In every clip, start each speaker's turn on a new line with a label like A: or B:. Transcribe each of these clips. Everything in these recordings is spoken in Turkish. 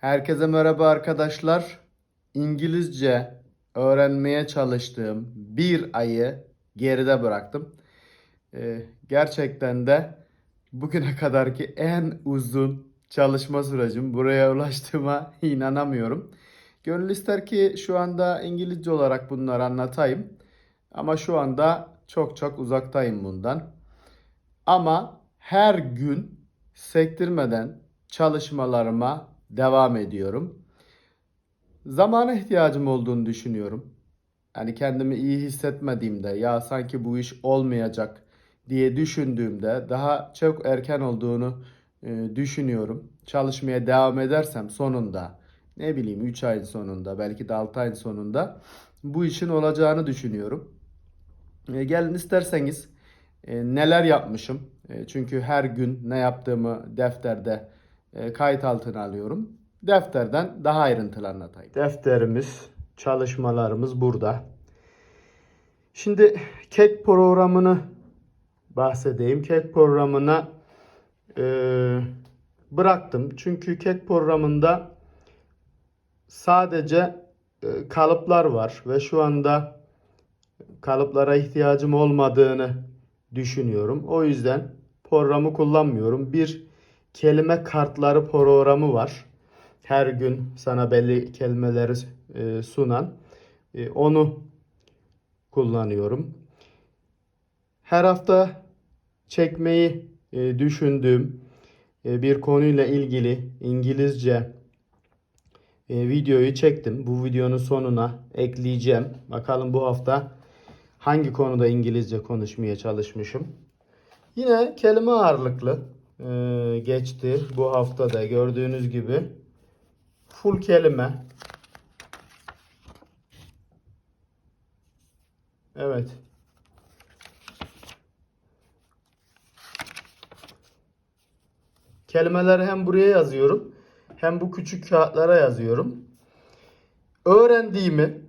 A: Herkese merhaba arkadaşlar. İngilizce öğrenmeye çalıştığım bir ayı geride bıraktım. Ee, gerçekten de bugüne kadarki en uzun çalışma sürecim. Buraya ulaştığıma inanamıyorum. Gönül ister ki şu anda İngilizce olarak bunları anlatayım. Ama şu anda çok çok uzaktayım bundan. Ama her gün sektirmeden çalışmalarıma devam ediyorum. Zamana ihtiyacım olduğunu düşünüyorum. Yani kendimi iyi hissetmediğimde ya sanki bu iş olmayacak diye düşündüğümde daha çok erken olduğunu e, düşünüyorum. Çalışmaya devam edersem sonunda ne bileyim 3 ayın sonunda belki de 6 ayın sonunda bu işin olacağını düşünüyorum. E, gelin isterseniz e, neler yapmışım. E, çünkü her gün ne yaptığımı defterde kayıt altına alıyorum. Defterden daha ayrıntılı anlatayım. Defterimiz, çalışmalarımız burada. Şimdi kek programını bahsedeyim. Kek programına e, bıraktım. Çünkü kek programında sadece e, kalıplar var ve şu anda kalıplara ihtiyacım olmadığını düşünüyorum. O yüzden programı kullanmıyorum. Bir kelime kartları programı var. Her gün sana belli kelimeleri e, sunan. E, onu kullanıyorum. Her hafta çekmeyi e, düşündüğüm bir konuyla ilgili İngilizce videoyu çektim. Bu videonun sonuna ekleyeceğim. Bakalım bu hafta hangi konuda İngilizce konuşmaya çalışmışım. Yine kelime ağırlıklı geçti bu haftada gördüğünüz gibi. Full kelime. Evet. Kelimeleri hem buraya yazıyorum hem bu küçük kağıtlara yazıyorum. Öğrendiğimi,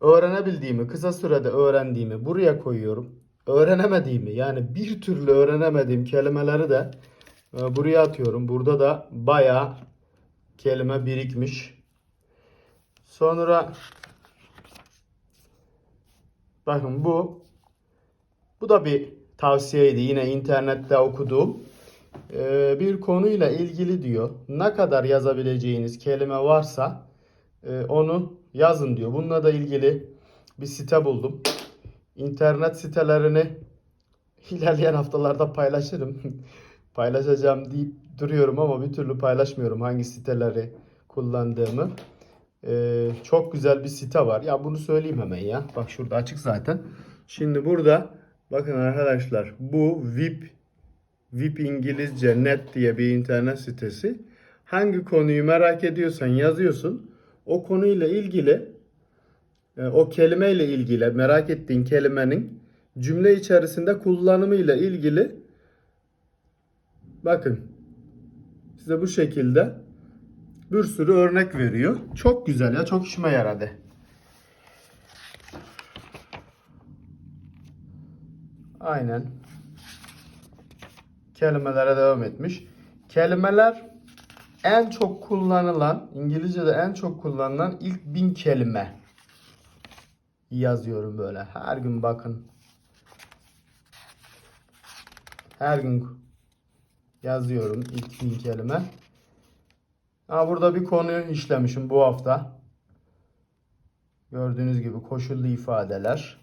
A: öğrenebildiğimi, kısa sürede öğrendiğimi buraya koyuyorum. Öğrenemediğimi yani bir türlü öğrenemediğim kelimeleri de buraya atıyorum. Burada da bayağı kelime birikmiş. Sonra bakın bu bu da bir tavsiyeydi. Yine internette okuduğum e, bir konuyla ilgili diyor. Ne kadar yazabileceğiniz kelime varsa e, onu yazın diyor. Bununla da ilgili bir site buldum. İnternet sitelerini ilerleyen haftalarda paylaşırım. Paylaşacağım deyip duruyorum ama bir türlü paylaşmıyorum hangi siteleri kullandığımı. Ee, çok güzel bir site var. Ya bunu söyleyeyim hemen ya. Bak şurada açık zaten. Şimdi burada bakın arkadaşlar bu VIP VIP İngilizce net diye bir internet sitesi. Hangi konuyu merak ediyorsan yazıyorsun. O konuyla ilgili e, o kelimeyle ilgili merak ettiğin kelimenin cümle içerisinde kullanımıyla ilgili bakın size bu şekilde bir sürü örnek veriyor. Çok güzel ya çok işime yaradı. Aynen. Kelimelere devam etmiş. Kelimeler en çok kullanılan, İngilizce'de en çok kullanılan ilk bin kelime yazıyorum böyle. Her gün bakın. Her gün yazıyorum ilk bin kelime. Ha, burada bir konuyu işlemişim bu hafta. Gördüğünüz gibi koşullu ifadeler.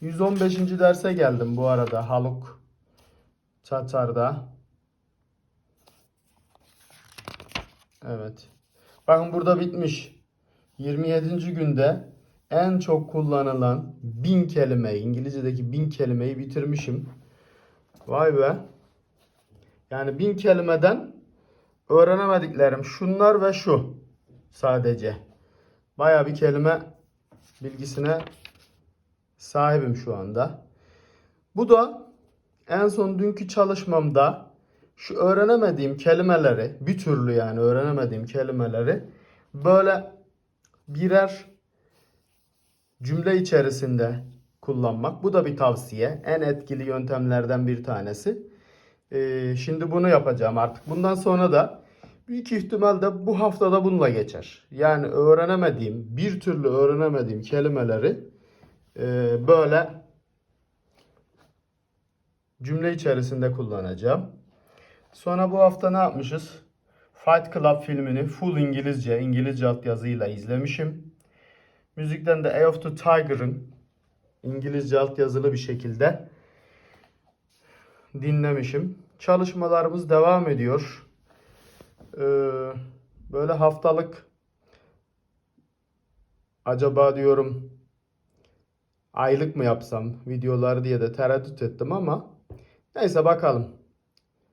A: 115. derse geldim bu arada Haluk Çatar'da. Evet. Bakın burada bitmiş. 27. günde en çok kullanılan bin kelime, İngilizce'deki bin kelimeyi bitirmişim. Vay be. Yani bin kelimeden öğrenemediklerim şunlar ve şu sadece. Baya bir kelime bilgisine sahibim şu anda. Bu da en son dünkü çalışmamda şu öğrenemediğim kelimeleri bir türlü yani öğrenemediğim kelimeleri böyle birer cümle içerisinde kullanmak. Bu da bir tavsiye. En etkili yöntemlerden bir tanesi. Ee, şimdi bunu yapacağım artık. Bundan sonra da Büyük ihtimalle bu haftada bununla geçer. Yani öğrenemediğim, bir türlü öğrenemediğim kelimeleri e, böyle cümle içerisinde kullanacağım. Sonra bu hafta ne yapmışız? Fight Club filmini full İngilizce, İngilizce altyazıyla izlemişim. Müzikten de Eye of the Tiger'ın İngilizce altyazılı bir şekilde dinlemişim. Çalışmalarımız devam ediyor. Ee, böyle haftalık acaba diyorum aylık mı yapsam videoları diye de tereddüt ettim ama neyse bakalım.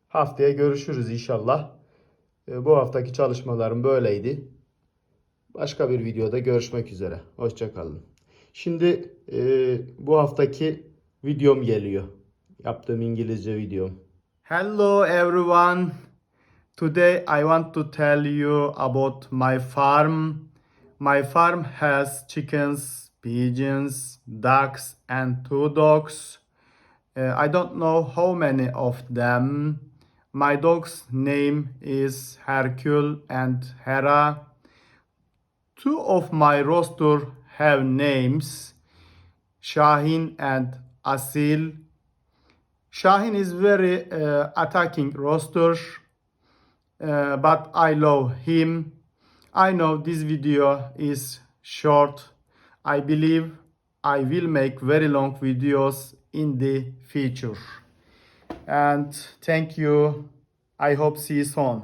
A: Haftaya görüşürüz inşallah. Ee, bu haftaki çalışmalarım böyleydi. Başka bir videoda görüşmek üzere. Hoşçakalın. Şimdi e, bu haftaki videom geliyor. Yaptığım İngilizce videom. Hello everyone. Today I want to tell you about my farm. My farm has chickens, pigeons, ducks, and two dogs. Uh, I don't know how many of them. My dog's name is Hercule and Hera. Two of my roster have names Shahin and Asil. Shahin is very uh, attacking roster, uh, but I love him. I know this video is short. I believe I will make very long videos in the future. And thank you. I hope see you soon.